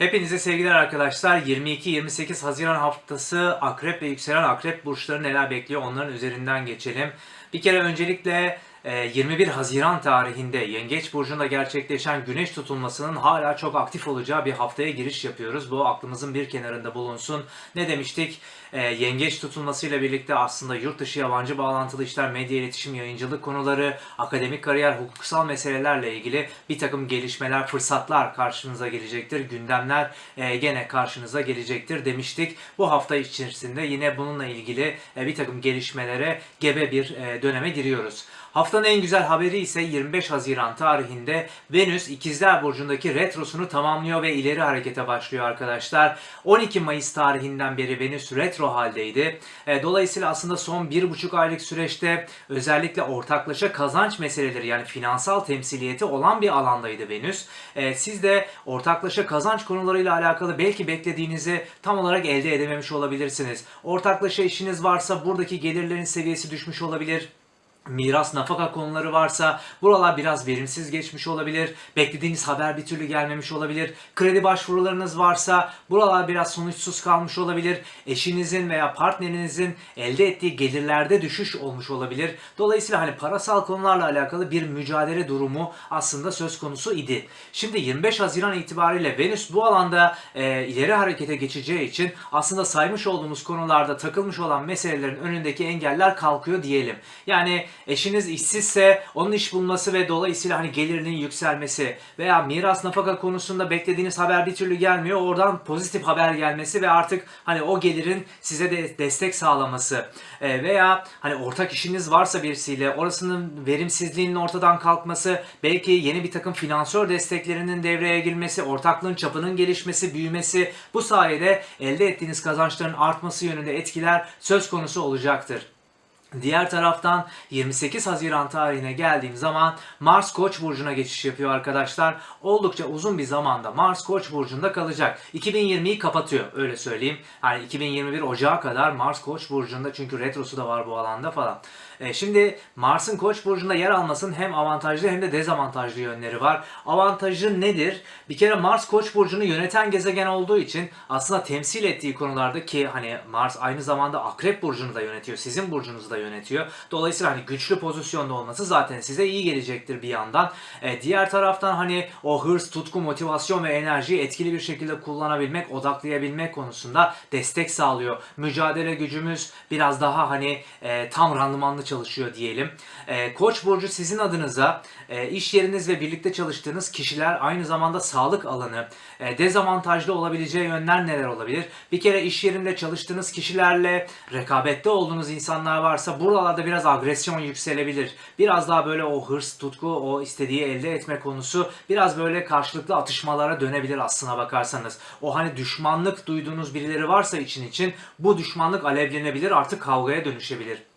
Hepinize sevgiler arkadaşlar. 22-28 Haziran haftası Akrep ve yükselen Akrep burçları neler bekliyor onların üzerinden geçelim. Bir kere öncelikle e, 21 Haziran tarihinde Yengeç Burcu'nda gerçekleşen güneş tutulmasının hala çok aktif olacağı bir haftaya giriş yapıyoruz. Bu aklımızın bir kenarında bulunsun. Ne demiştik? E, Yengeç tutulmasıyla birlikte aslında yurt dışı yabancı bağlantılı işler, medya iletişim, yayıncılık konuları, akademik kariyer, hukuksal meselelerle ilgili bir takım gelişmeler, fırsatlar karşınıza gelecektir. Gündemler e, gene karşınıza gelecektir demiştik. Bu hafta içerisinde yine bununla ilgili e, bir takım gelişmelere gebe bir e, döneme giriyoruz. Haftanın en güzel haberi ise 25 Haziran tarihinde Venüs İkizler Burcu'ndaki retrosunu tamamlıyor ve ileri harekete başlıyor arkadaşlar. 12 Mayıs tarihinden beri Venüs retro haldeydi. E, Dolayısıyla aslında son 1,5 aylık süreçte özellikle ortaklaşa kazanç meseleleri yani finansal temsiliyeti olan bir alandaydı Venüs. E, Siz de ortaklaşa kazanç konularıyla alakalı belki beklediğinizi tam olarak elde edememiş olabilirsiniz. Ortaklaşa işiniz varsa buradaki gelirlerin seviyesi düşmüş olabilir miras, nafaka konuları varsa buralar biraz verimsiz geçmiş olabilir. Beklediğiniz haber bir türlü gelmemiş olabilir. Kredi başvurularınız varsa buralar biraz sonuçsuz kalmış olabilir. Eşinizin veya partnerinizin elde ettiği gelirlerde düşüş olmuş olabilir. Dolayısıyla hani parasal konularla alakalı bir mücadele durumu aslında söz konusu idi. Şimdi 25 Haziran itibariyle Venüs bu alanda e, ileri harekete geçeceği için aslında saymış olduğumuz konularda takılmış olan meselelerin önündeki engeller kalkıyor diyelim. Yani eşiniz işsizse onun iş bulması ve dolayısıyla hani gelirinin yükselmesi veya miras nafaka konusunda beklediğiniz haber bir türlü gelmiyor. Oradan pozitif haber gelmesi ve artık hani o gelirin size de destek sağlaması E, veya hani ortak işiniz varsa birisiyle orasının verimsizliğinin ortadan kalkması, belki yeni bir takım finansör desteklerinin devreye girmesi, ortaklığın çapının gelişmesi, büyümesi bu sayede elde ettiğiniz kazançların artması yönünde etkiler söz konusu olacaktır. Diğer taraftan 28 Haziran tarihine geldiğim zaman Mars Koç burcuna geçiş yapıyor arkadaşlar. Oldukça uzun bir zamanda Mars Koç burcunda kalacak. 2020'yi kapatıyor öyle söyleyeyim. Yani 2021 Ocağı kadar Mars Koç burcunda çünkü retrosu da var bu alanda falan. E, şimdi Mars'ın Koç burcunda yer almasının hem avantajlı hem de dezavantajlı yönleri var. Avantajı nedir? Bir kere Mars Koç burcunu yöneten gezegen olduğu için aslında temsil ettiği konularda ki hani Mars aynı zamanda Akrep burcunu da yönetiyor. Sizin burcunuzu da yönetiyor. Dolayısıyla hani güçlü pozisyonda olması zaten size iyi gelecektir bir yandan. E, diğer taraftan hani o hırs, tutku, motivasyon ve enerjiyi etkili bir şekilde kullanabilmek, odaklayabilmek konusunda destek sağlıyor. Mücadele gücümüz biraz daha hani e, tam randımanlı çalışıyor diyelim. E, Koç burcu sizin adınıza e, iş yeriniz ve birlikte çalıştığınız kişiler aynı zamanda sağlık alanı, e, dezavantajlı olabileceği yönler neler olabilir? Bir kere iş yerinde çalıştığınız kişilerle rekabette olduğunuz insanlar varsa buralarda biraz agresyon yükselebilir. Biraz daha böyle o hırs, tutku, o istediği elde etme konusu biraz böyle karşılıklı atışmalara dönebilir aslına bakarsanız. O hani düşmanlık duyduğunuz birileri varsa için için bu düşmanlık alevlenebilir artık kavgaya dönüşebilir.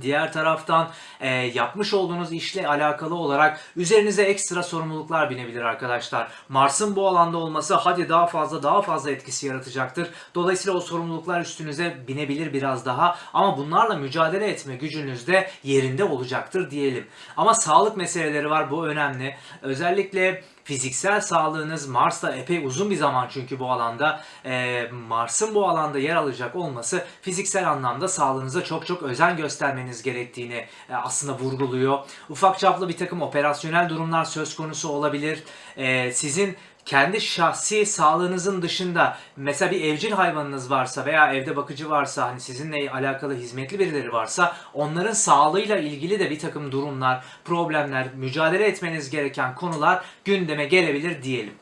Diğer taraftan e, yapmış olduğunuz işle alakalı olarak üzerinize ekstra sorumluluklar binebilir arkadaşlar. Mars'ın bu alanda olması hadi daha fazla daha fazla etkisi yaratacaktır. Dolayısıyla o sorumluluklar üstünüze binebilir biraz daha ama bunlarla mücadele etme gücünüz de yerinde olacaktır diyelim. Ama sağlık meseleleri var bu önemli. Özellikle fiziksel sağlığınız Mars'ta epey uzun bir zaman çünkü bu alanda e, Mars'ın bu alanda yer alacak olması fiziksel anlamda sağlığınıza çok çok özen göstermeniz gerektiğini e, aslında vurguluyor. Ufak çaplı bir takım operasyonel durumlar söz konusu olabilir. E, sizin kendi şahsi sağlığınızın dışında mesela bir evcil hayvanınız varsa veya evde bakıcı varsa hani sizinle alakalı hizmetli birileri varsa onların sağlığıyla ilgili de bir takım durumlar, problemler, mücadele etmeniz gereken konular gündeme gelebilir diyelim.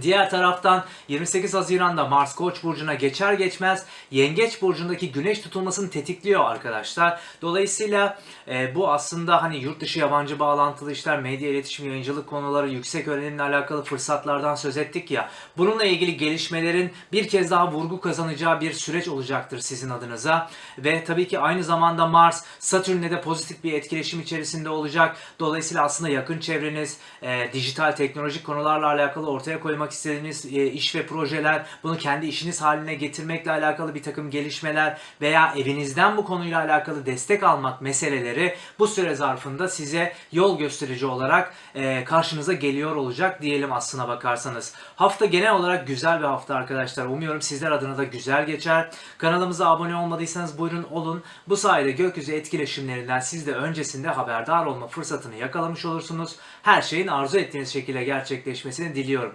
Diğer taraftan 28 Haziran'da Mars Koç burcuna geçer geçmez Yengeç burcundaki güneş tutulmasını tetikliyor arkadaşlar. Dolayısıyla e, bu aslında hani yurt dışı yabancı bağlantılı işler, medya iletişim, yayıncılık konuları, yüksek öğrenimle alakalı fırsatlardan söz ettik ya. Bununla ilgili gelişmelerin bir kez daha vurgu kazanacağı bir süreç olacaktır sizin adınıza. Ve tabii ki aynı zamanda Mars Satürn'le de pozitif bir etkileşim içerisinde olacak. Dolayısıyla aslında yakın çevreniz e, dijital teknolojik konularla alakalı ortaya koymak yapmak istediğiniz e, iş ve projeler, bunu kendi işiniz haline getirmekle alakalı bir takım gelişmeler veya evinizden bu konuyla alakalı destek almak meseleleri bu süre zarfında size yol gösterici olarak e, karşınıza geliyor olacak diyelim aslına bakarsanız. Hafta genel olarak güzel bir hafta arkadaşlar. Umuyorum sizler adına da güzel geçer. Kanalımıza abone olmadıysanız buyurun olun. Bu sayede gökyüzü etkileşimlerinden siz de öncesinde haberdar olma fırsatını yakalamış olursunuz. Her şeyin arzu ettiğiniz şekilde gerçekleşmesini diliyorum.